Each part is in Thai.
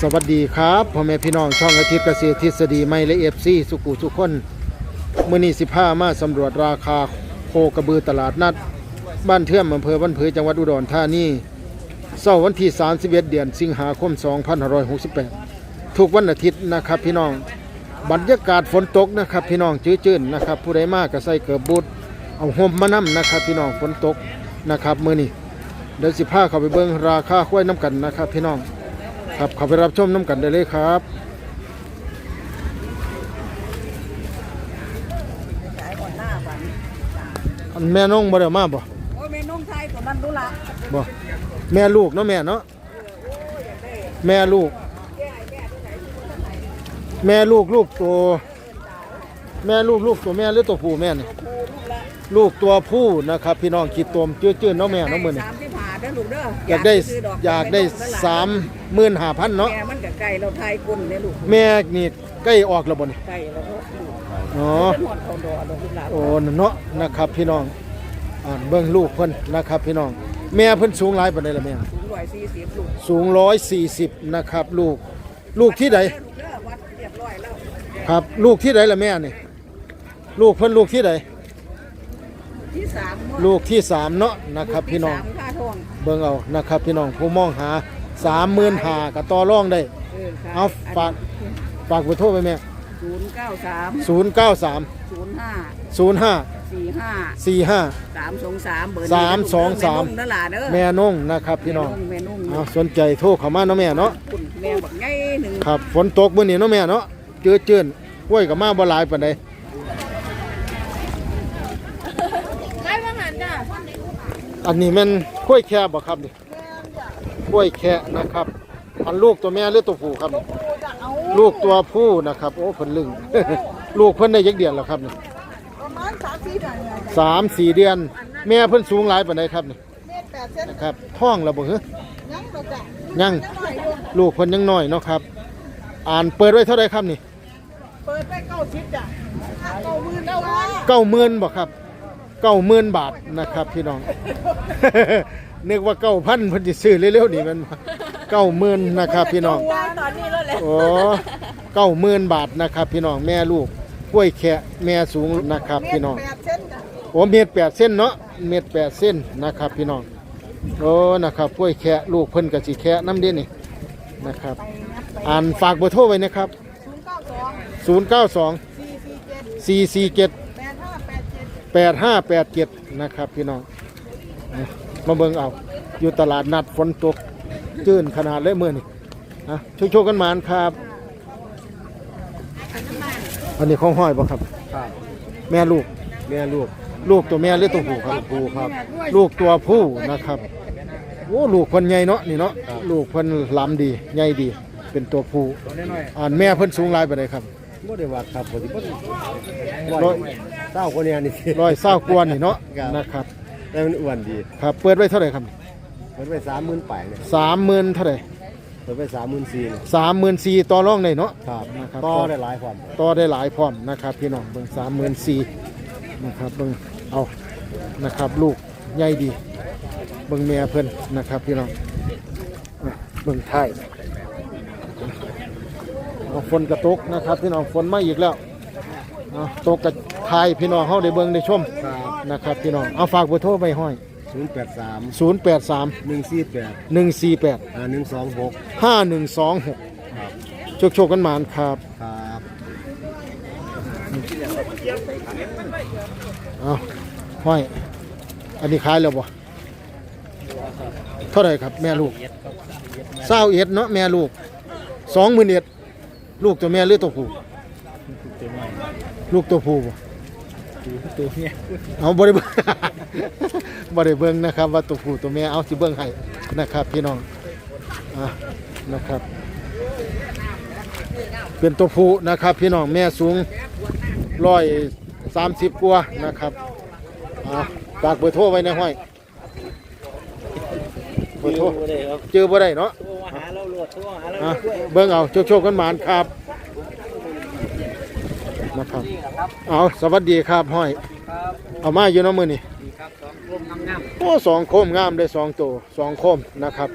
สวัสดีครับพ่อแม่พี่น้องช่องอาทิตย์เกษตรทฤษฎีไม่และเอฟซีสุกุทุกคนมื่อนี้สิามาสำรวจราคาโคกระบือตลาดนัด บ้านเทื่อมอำเภอบ้านผือจังหวัดอุดรธานีเสาร์วันที่ 31 เดือนสิงหาคม 2568 ทุกวันอาทิตย์นะครับพี่น้องบรรยากาศฝนตกนะครับพี่น้องจื้นๆนะครับผู้ใดมากก็ใส่เกือบบุดเอาห่มมานํนะครับพี่น้องฝนตกนะครับมื้อนี้เดี๋ยวสิพาเข้าไปเบิ่งราคาควายน้ำกันนะครับพี่น้อง ครับเข้าไปรับชมน้ำกันได้เลยครับขายก่อนหน้าฝันอันแม่น้องบ่ได้มาบ่โอ้ยเมนุ่งไทยตัวนั้นดูละบ่แม่ลูกเนาะแม่เนาะแม่ลูก แม่ลูกลูกตัวแม่ลูกลูกตัวแม่หรือตัวผู้แม่นี่ครูลูกละลูกตัวผู้นะครับ พี่น้องคิดตวมจื้อๆเนาะแม่เนาะมื้อนี้สามที่ผ่าเด้อลูกเด้ออยากได้ซื้อยากได้สามหมื่นห้าพันเนาะแกมันกับไก่เราไทยกุนเนี่ยลูกแม่นี่ใกล้ออกแล้วบ่นี่ไก่เราก็ลูกอ๋อเป็นหอดเขาดอดอกลูกหลานโอ้เนาะนะครับพี่น้องอ่านเบิ่งลูกเพิ่นนะครับพี่น้อง แม่เพิ่นสูงหลายปานใดล่ะแม่สูงร้อยสี่สิบลูกสูง140นะครับลูกลูกที่ใด ลูกเด้อวัดเรียบร้อยแล้วครับลูกที่ใดล่ะแม่นี่ลูกเพิ่นลูกที่ใดที่สามลูกที่สามเนาะนะครับพี่น้องสาม ค่าทองเบิ่งเอานะครับ พี่น้องผู้มองหา35,000ก็ต่อรองได้ เออค่ะเอาฝาก ฝากเบอร์โทรไปแม่ศูนย์เก้าสาม093ศูนย์ห้า05สี่ห้า45สามสองสามเบอร์สามสองสาม แนุ่งเด้อหลานเด้อแม่นงนะครับ พี่น้องแม่นุ่งเอาสนใจโทรเข้ามาเนาะแม่เนาะคุณแม่บักไงหนึ่งครับฝนตกมื้อนี้เนาะแม่เนาะเจือเจือนห้วยก็มาบ่หลายปานใดไปว่าหันจ้ะอันนี้แม่น กล้วยแค่บ่ครับนี่กล้วยแค่นะครับอันลูกตัวแม่หรือตัวผู้ครับนี่ลูกตัวผู้นะครับ โอ้เพิ่นลึง ลูกเพิ่นได้ยักเดือนแล้วครับนี่ประมาณสามสี่เดือนเนี่ยสามสี่เดือน แม่เพิ่นสูงหลายปานใดครับนี่เมตรแปดเส้นนะครับท้องแล้วบ่ฮะยังบ่จ้ะยังยังหน่อยอยู่ลูกเพิ่นยังน้อยเนาะครับ อ่านเปิดไว้เท่าไหร่ครับนี่ เปิดไปเก้าสิบจ้ะเก้าหมื่นเก้าว่าเก้าหมื่นบ่ครับ เก้าหมื่นบาทนะครับพี่น้อง นึกว่าเก้าพันเพิ่นสิซื้อเร็วๆนี่แมันเก้าหมื่นนะครับพี่น้องตอนนี้แล้วแหละโอ้เก้าหมื่นบาทนะครับพี่น้องแม่ลูกกล้วยแขะแม่สูงนะครับพี่น้องแปดเส้นจ้ะโอ้เมตรแปดเส้นเนาะเมตรแปดเส้นนะครับพี่น้องโอ้นะครับกล้วยแขะลูกเพิ่นกับสีแขะน้ำเด่นนี่นะครับ อ่านฝากเบอร์โทรไว้นะครับศูนย์เก้าสอง092สี่สี่เจ็ด447 แปดห้าแปดเจ็ด8587นะครับพี่น้องเอามาเบิ่งเอาอยู่ตลาดนัดฝนตกจื้นขนาดเลยมื้อนี่อะช่วยๆกันมานครับ อันนี้ของห้อยบ่ครับครับ แม่ลูกแม่ลูก ลูกตัวแม่หรือตัวผู้ครับผู้ครับ ลูกตัวผู้นะครับโอ้ลูกเพิ่นใหญ่เนาะนี่เนาะลูกเพิ่นลำดีใหญ่ดี เป็นตัวผู้ตัวน้อยอ่านแม่เพิ่นสูงหลายปานใดครับๆบ่ได้ว่าครับบ่สิบ่ร้อย เศร้าคนเนี้นี่สิร้อยเศร้ากว่านี่เนาะครับนะครับแต่มันอ้วนดีครับเปิดไว้เท่าไหร่ครับมันไป30,000ไปเนี่ยสามหมื่นเท่าไหร่เปิดไป34,000เนี่ยสามหมื่นสี่ต่อรองได้เนาะ ครับนะครับ ต่อได้หลายความต่อได้หลายพร้อมนะครับ พี่น้องเบิ่งสามหมื่นสี่นะครับเบิ่งเอานะครับ ลูกใหญ่ดี เบิ่งแม่เพิ่นนะครับ พี่น้องอะเบิ่งท้ายเอาฝนกระตกนะครับ พี่น้องฝนมาอีกแล้ว เอาตกกระทายพี่น้องเฮาได้เบิ่งได้ชมครับนะครับพี่น้องเอาฝากเบอร์โทรไปห้อย083 083 148 148 5126 5126ครับโชคโชคกันหมานครับครับเอาห้อย อันนี้ขายแล้วบ่เท่าไหร่ครับแม่ลูกเศร้าเอ็ดเนาะแม่ลูกสองหมื่นเอ็ดลูกตัวแม่หรือตัวผู้ ลูกตัวผู้บ่ตัวเนี้ยเอาบริเบิง บริเบิงนะครับ ว่าตัวผู้ตัวแม่เอาสิเบิ้งให้นะครับ พี่น้องอะนะครับ เป็นตัวผู้นะครับ พี่น้องแม่สูงร้อยสามสิบกว่านะครับอะฝากเบอร์โทรไว้ในห้อยเบอร์โทรบ่ได้ครับเจอบ่ได้เนาะโทรมาหาเราโลดโทรหาเราอะเบิ้งเอาโชคโชคกันหมานครับ นะครับ เอาสวัสดีครับห้อยครับเอามาอยู่เน้ำมือนี่ครับสองกลมงามโอ้สองโคมงามได้สองตัวสองโคมนะครับ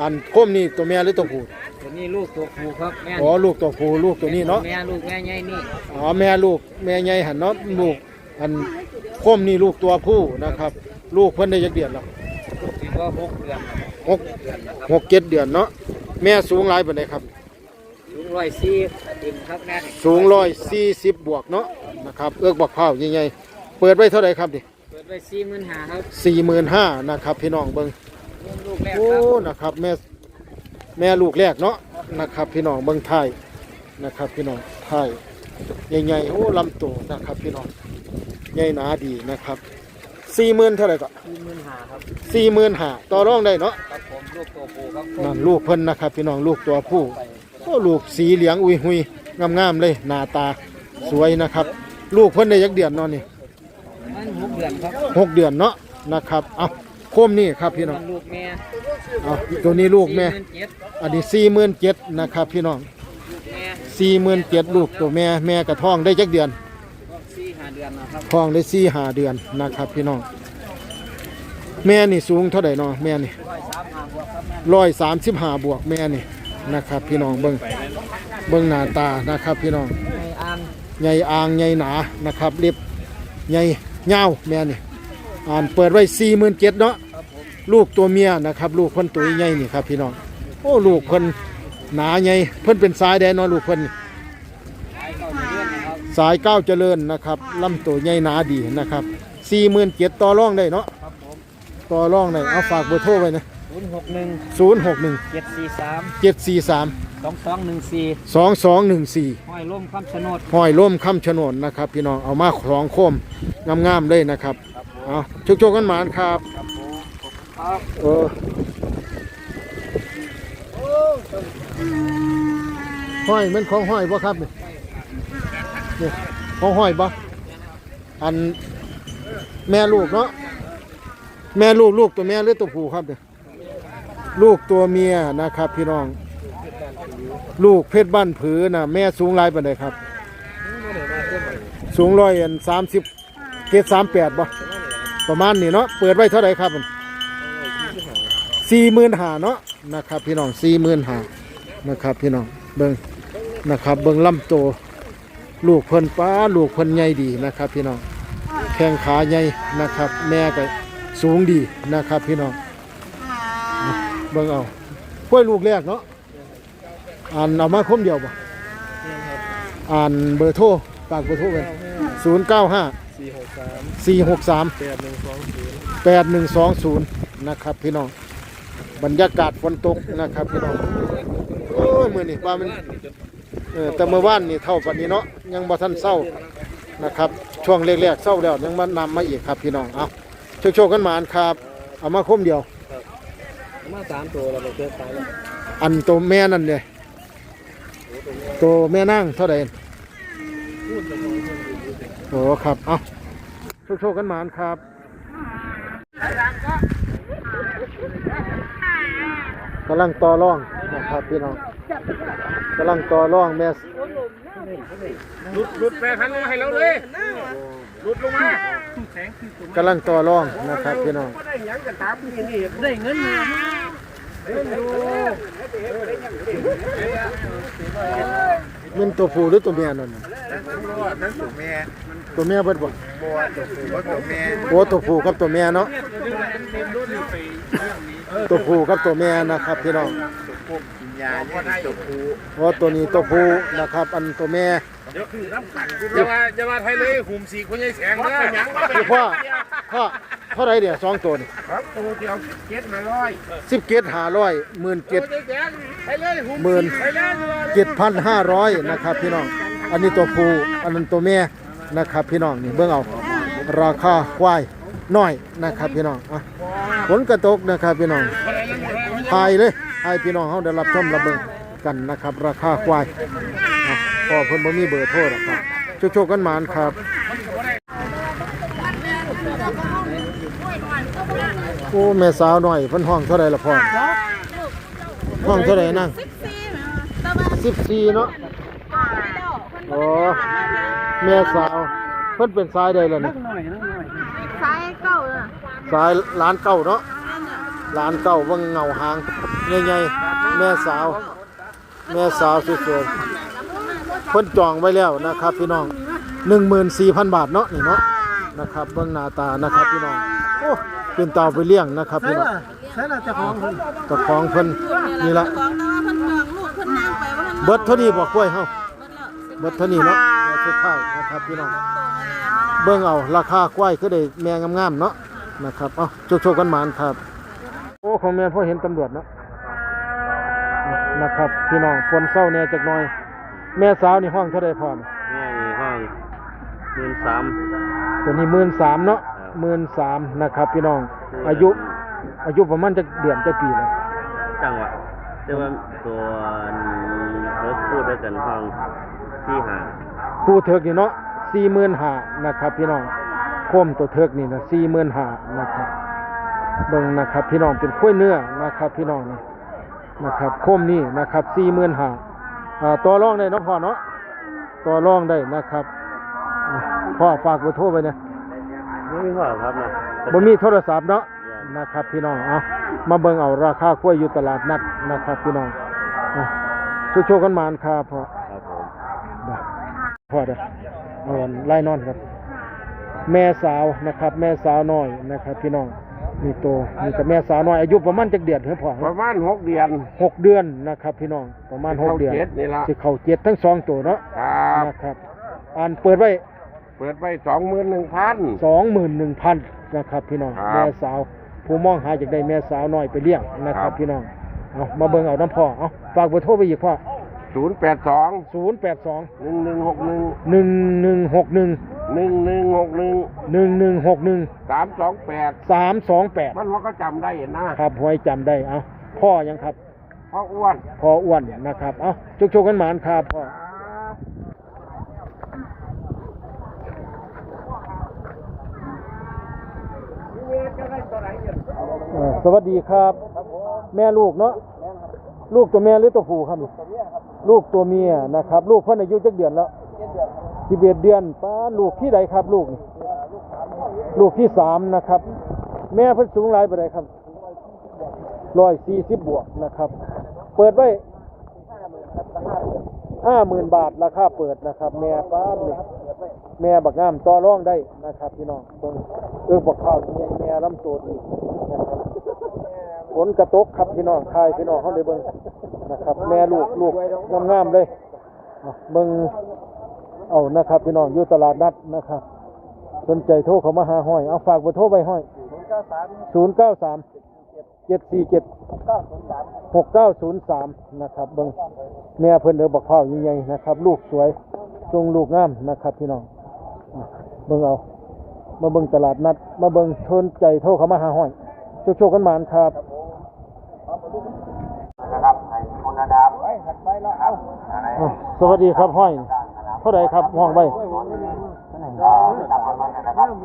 อันโคมนี่ตัวแม่หรือตัวผู้ๆตัวนี้ลูกตัวครูครับแม่อ๋อลูกตัวผู้ลูกตัวนี้เนาะแม่ลูกแม่ใหญ่นี่อ๋อแม่ลูกแม่ใหญ่หันเนาะลูกอันโคมนี่ลูกตัวผู้นะครับ ลูกเพิ่นได้จักเดือนแล้วถือว่าหกเดือนครับหกหกเจ็ดเดือนเนาะแม่สูงหลายปานใดครับ สูงร้อยสี่ติมครับแม่สูงร้อยสี่สิบบวกเนาะนะครับเอื้อกบักเผาใหญ่ๆเปิดไว้เท่าไหร่ครับดิเปิดไว้สี่หมื่นห้าครับสี่หมื่นห้านะครับพี่น้องเบิ้งลูกแรกโอ้ครับนะครับแม่แม่ลูกแรกเนาะนะครับพี่น้องเบิ้งไทยนะครับพี่น้องไทยใหญ่ๆโอ้ลำตัวนะครับพี่น้องใหญ่หนาดีนะครับสี่หมื่นเท่าไหร่ก็สี่หมื่นห้าครับสี่หมื่นห้าต่อรองได้เนาะครับผมลูกตัวครูครับนั่นลูกเพิ่นนะครับพี่น้องลูกตัวผู้โอ้ ลูกสีเหลืองอุยหุยงามๆเลยหน้าตาสวยนะครับ ลูกเพิ่นได้ยักเดือนเนาะนี่มันหกเดือนครับหกเดือนเนาะนะครับเอาโคมนี่ครับพี่น้องมันลูกแม่เอาตัวนี้ลูกแม่สี่หนเจ็ดอันนี้สี่หมื่นเจ็ดนะครับพี่น้องลูกแม่สี่หมื่นเจ็ดลูกตัวแม่แม่กระท้องได้จักเดือนสี่ห้าเดือนนะครับท้องได้สี่ห้าเดือนนะครับพี่น้องแม่นี่สูงเท่าไหร่เนาะแม่นี่ร้อยสามห้าบวกครับแม่ร้อยสามสิบห้าบวกแม่นี่ นะครับ พี่น้องเบิ้งเบิ้งหน้าตานะครับ พี่น้องในอ่างใหญ่อ่างใหญ่หนานะครับเล็บใหญ่ยาวแม่นี่อ่านเปิดไว้สี่หมื่นเจ็ดเนาะครับผมลูกตัวเมียนะครับ ลูกเพิ่นตัวใหญ่นี่ครับ พี่น้องโอ้ลูกเพิ่นหนาใหญ่เพิ่นเป็นสายแดนเนาะลูกเพิ่นนี่ขายเก่าเดือนนะครับสายก้าวเจริญนะครับลำตัวใหญ่หนาดีนะครับสี่หมื่นเจ็ดต่อรองได้เนาะครับผมต่อรองได้เอาฝากเบอร์โทรไว้นะ ศูนย์หกหนึ่งศูนย์หกหนึ่งเจ็ดสี่สามเจ็ดสี่สามสองสองหนึ่งสี่สองสองหนึ่งสี่ห้อยร่มคำชะโนดห้อยร่มคำชะโนนนะครับ พี่น้องเอามาคล้องโคมงามๆเลยนะครับครับผมเอาชุกๆกันหมานครับครับผมครับเออห้อยมันของห้อยบ่ครับนี่นี่ของห้อยบ่อันแม่ลูกเนาะแม่ลูกลูกตัวแม่หรือตัวผู้ครับเนี่ย ลูกตัวเมียนะครับ พี่น้อง ลูกเพชรบ้านผือนะแม่สูงลายปานใดครับ สูงร้อยสามสิบเกตสามแปดบ่ประมาณนี้เนาะเปิดไว้เท่าไหร่ครับสี่หมื่นหาเนาะนะครับ พี่น้องสี่หมื่นหานะครับ พี่น้องเบิ้งนะครับ เบิ้งลำโตลูกเพิ่นป้าลูกเพิ่นใหญ่ดีนะครับ พี่น้องแข้งขาใหญ่นะครับ แม่ก็สูงดีนะครับ พี่น้อง เบิ้งเอากล้วยลูกแรกเนาะอ่านเอามาคมเดียวบ่อ่านเบอร์โทรฝากเบอร์โทรไว้ศูนย์เก้าห้าสี่หกสามสี่หกสามแปดหนึ่งสองศูนย์แปดหนึ่งสองศูนย์นะครับพี่น้องบรรยากาศฝนตกนะครับพี่น้องโอ้ยมือนี่ว่ามันเออแต่เมื่อวานนี่เท่าปันนี้เนาะยังบ่ทันเศร้านะครับ ช่วงแรกๆเศร้าแล้วยังมานำมาอีกครับพี่น้องเอาโชคๆกันหมานครับ เอามาคมเดียว มาสามตัวเราไปเจอขายแล้วอันตัวแม่นั่นเลยตัวแม่นั่งเท่าไหร่โอ้ครับ เอาโชคๆกันหมานครับกำลังต่อร่องนะครับพี่น้องกำลังต่อร่องแม่หลุดหลุดแปดพันลงให้เราเลย หลุดลงมากำลังต่อร่องนะครับพี่น้องได้เงินมามันตัวผู้หรือตัวเมียนั่นน่ะนั่นถูกแม่ตัวเมียเบิดบ่บัวถูกถูกว่าถูกแม่โอ้ตัวผู้กับตัวเมียเนาะตัวผู้กับตัวเมียนะครับพี่น้อง ถูกกินยาเนี่ยถูกครูโอ้ตัวนี้ตัวผู้นะครับ อันตัวเมียจะมาจะมาไทยเลยหุ่มสีคนใหญ่แสงนะคือพ่อพ่อเท่าไหรเดี๋ยวสองตัวนี่ครับตัวเดียวเก็ดมาร้อยสิบเกตห้าร้อยหมื่นเกตแสงไทยเลยหุ่มหมื่นไทยเลยเจ็ดพันห้าร้อยนะครับพี่น้อง อันนี้ตัวผู้อันนั้นตัวแม่นะครับพี่น้องนี่เบิ่งเอาราคาควายน้อยนะครับพี่น้องอะฝนกระตกนะครับพี่น้องทายเลย ให้พี่น้องเขาได้รับชมรับเบิ่งกันนะครับ ราคาควายอะพอเพิ่นบ่มีเบอร์โทรหรอกครับโชคๆกันหมานครับ โอ้แม่สาวหน่อยเพิ่นห้องเท่าไรล่ะพ่อห้องเท่าไรนั่งซิกซี่แม่ตะวันสิบสี่เนาะโอ้แม่สาวเพิ่นเป็นสายใดล่ะนี่ซ้ายเก้าเลยสายร้านเก่าเนาะ ร้านเก่าเบิ่งเงาหางใหญ่ๆแม่สาว แม่สาวสวยๆเพิ่นจองไว้แล้วนะครับ พี่น้อง14,000 บาทเนาะนี่เนาะนะครับเบิ่งหน้าตานะครับพี่น้องโอ้เป็นเตาไปเลี้ยงนะครับพี่น้องใช่ละเจ้าของเพิ่นเจ้าของเพิ่นนี่ละของแต่ว่าเพิ่นจองลูกเพิ่นนางไปว่าท่านเบิดเท่านี้บ่กล้วยเฮาเบิดแล้วเท่านี้เนาะสุดท้ายนะครับพี่น้องเบิ่งเอาราคากล้วยคือได้แม่งามๆเนาะนะครับ เอ้าโชคๆกันหมานครับ อ้ของแม่นพอเห็นตำรวจเนาะนะครับ พี่น้องฝนเศร้าแหน่จักหน่อย แม่สาวนี่ห้องเท่าใดพอนี่แม่นี่ห้องหมื่นสามตัวนี้13,000เนาะ13,000นะครับ พี่น้อง อายุ อายุประมาณจักเดือนจักปีแล้วจังหวะแต่ว่าตัวรถพูดด้วยกันห้องที่หาผู้เถิกนี่เนาะ45,000นะครับ พี่น้องโคมตัวเถิกนี่นะ45,000นะครับ เบิ่งนะครับ พี่น้องเป็นกล้วยเนื้อนะครับ พี่น้องนี่นะครับโคมนี่นะครับสี่หมื่นห้าอ่าต่อรองได้เนาะพ่อเนาะต่อรองได้นะครับอะพ่อฝากเบอร์โทรไปเนี่ยไม่มีข้อครับนะบ่มีโทรศัพท์เนาะนะครับพี่น้องเอามาเบิ่งเอาราคากล้วยอยู่ตลาดนัดนะครับ พี่น้องอะโชคๆกันมานครับพ่อครับผมได้พ่อเด้อเอาไล่นอนครับ แม่สาวนะครับ แม่สาวน้อยนะครับ พี่น้อง นี่โตนี่กับแม่สาวน้อยอายุประมาณจักเดือนเฮ้ยพ่อประมาณหกเดือน หกเดือนนะครับพี่น้องประมาณหกเดือนจ็นี่ละสิเข้าเจ็ดทั้งสองตัวเนาะครับนะครับอ่านเปิดไว้เปิดไปสองหมื่นหนึ่งพัน สองหมื่นหนึ่งพันนะครับพี่น้องครับแม่สาวผู้มองหาจากได้แม่สาวน้อยไปเลี้ยงนะคครัรับบ พี่น้องเอามาเบิ่งเอาน้ำพ่อเอาฝากเบอร์โทรไปอีกพ่อ ศูนย์แปดสองศูนย์แปดสองหนึ่งหนึ่งหกหนึ่งหนึ่งหนึ่งหกหนึ่งหนึ่งหนึ่งหกหนึ่งหนึ่งหนึ่งหกหนึ่งสามสองแปดสามสองแปดมันว่าก็จำได้นะครับหวยจำได้เอาพ่อยังครับ เพราะอ้วนพ่ออ้วนนะครับเอาจุกชกกันหมานครับพ่อเอ่อสวัสดีครับ แม่ลูกเนาะลูกตัวแม่หรือตัวผู้ครับนี่ ลูกตัวเมียนะครับ ลูกเพิ่นอายุจักเดือนแล้วสิบเอ็ดเดือนป้าลูกที่ใดครับ ลูกนี่ลูกที่สามนะครับ แม่เพิ่นสูงหลายปานครับร้อยสี่สิบบวกนะครับ เปิดไว้ห้าหมื่นบาทราคาเปิดนะครับ แม่ป้านนี่แม่บักงามต่อร่องได้นะครับพี่น้องเบิ่งเอื้อบักข้าวนี่แม่ลำโตดีนะครับฝนกระตกครับพี่น้องคายพี่น้องเขาเลยเบิ่ง นะครับ แม่ลูกลูกงามๆเลยเบิ่งเอานะครับ พี่น้องอยู่ตลาดนัดนะครับ สนใจโทรเขามาหาห้อย เอาฝากเบอร์โทรไปห้อยศูนย์เก้าสามเจ็ดสี่เจ็ดหกเก้าศูนย์สามนะครับเบิ่งแม่เพิ่นเด้อบักพร้าวใหญ่ๆนะครับ ลูกสวยทรงลูกงามนะครับ พี่น้องเบิ่งเอามาเบิ่งตลาดนัด มาเบิ่งชนใจโทรเขามาหาห้อยโชคๆกันหมานครับให้คุณดาบไปหัดไปแล้วเอา อะ สวัสดีครับห้อย เท่าไหร่ครับห้องไป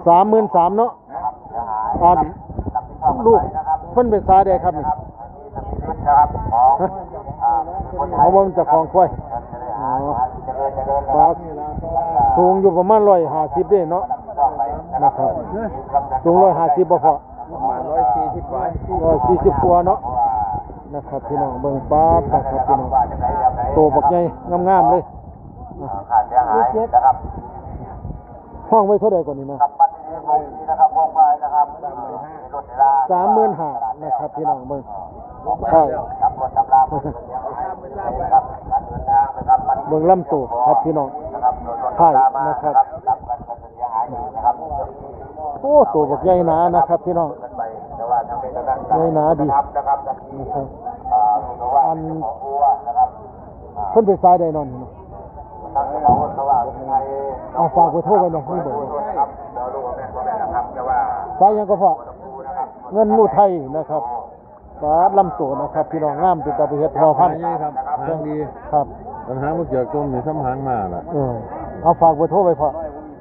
สามหมื่นสามเนาะอ่าลูกเพิ่นเป็นสายใดครับนี่นะครับของฮะเอาบ่มันจะของควายอ๋อฟ้าสูงอยู่ประมาณร้อยห้าสิบเด้เนาะนะครับสูงร้อยห้าสิบบ่พอประมาณร้อยสี่สิบกว่าร้อยสี่สิบกว่าเนาะนะครับพี่น้องเบิ่งป๊าบนะครับพี่น้อง โตบักใหญ่งามๆเลยอะขาดเสียหายนะครับห้องไว้เท่าใดก่อนนี้มาปัดนี้คงนี้นะครับพวกไปนะครับรถเวลาสามหมื่นห้านะครับพี่น้องเบิ่งใช่ขับรถขับลาเพื่อนเสียหายนะครับการเดินทางนะครับมันเบิ่งลำตัวครับพี่น้องนะครับรถใช่นะครับรับกันกันเสียหายอยู่นะครับโอ้ตัวบักใหญ่หนานะครับพี่น้องกันไปแต่ว่าทางเป็นทางด้านใหญ่หนาดีนะครับนะครับจากที่นะครับอ่ารู้ว่าของผู้ว่านะครับ เพิ่นเป็นสายใดนอนนี่เนาะทางของสว่างไทยเอาฝากไว้โทรไว้เนี่ยนี่เบิ่งนะครับเราดูว่าแม่ว่าแม่นะครับแต่ว่าสายหยังก็พอผู้นะครับเงินมูไทยนะครับปลาลำตัวนะครับ พี่น้องงามเป็นตาไปเฮ็ดพอพันธุ์ครับหางดีครับปัญหาเมื่อเกี่ยวกับมีซ้ำหางมาล่ะเออเอาฝากไว้โทรไว้พอ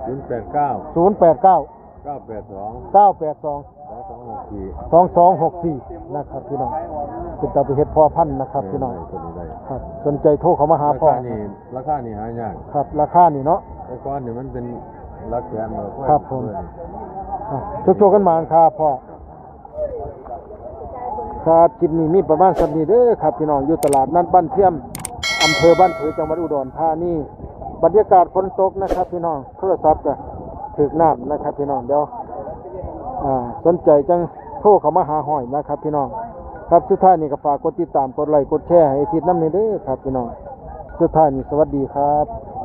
ศูนย์แปดเก้า0 8 9เก้าแปดสอง9 8 2สองสองหกสี่2 2 6 4นะครับพี่น้องเป็นตาไปเฮ็ดพอพันธุ์นะครับ พี่น้องตัวนี้ได้ ครับสนใจโทรเขามาหาราพ่อคานี่ราคานี่หายากครับ ราคานี่เนาะแต่ก่อนนี่มันเป็นรักแสนเลยครับผมทุกโชคกันมาครับพ่อ ครับคลิปนี้มีประมาณสักนี้เด้อครับพี่น้องอยู่ตลาดนัดบ้านเทียมอำเภอบ้านผือจังหวัดอุดรธานีบรรยากาศฝนตกนะครับ พี่น้องโทรศัพท์ก็ถึกน้ำนะครับ พี่น้องเดี๋ยวอ่าสนใจจังโทรเขามาหาหอยนะครับ พี่น้อง ครับสุดท้ายนี่ก็ฝากกดติดตามกดไลค์กดแชร์ให้ทิศน้ำในเด้อครับพี่น้องสุดท้ายนี่สวัสดีครับ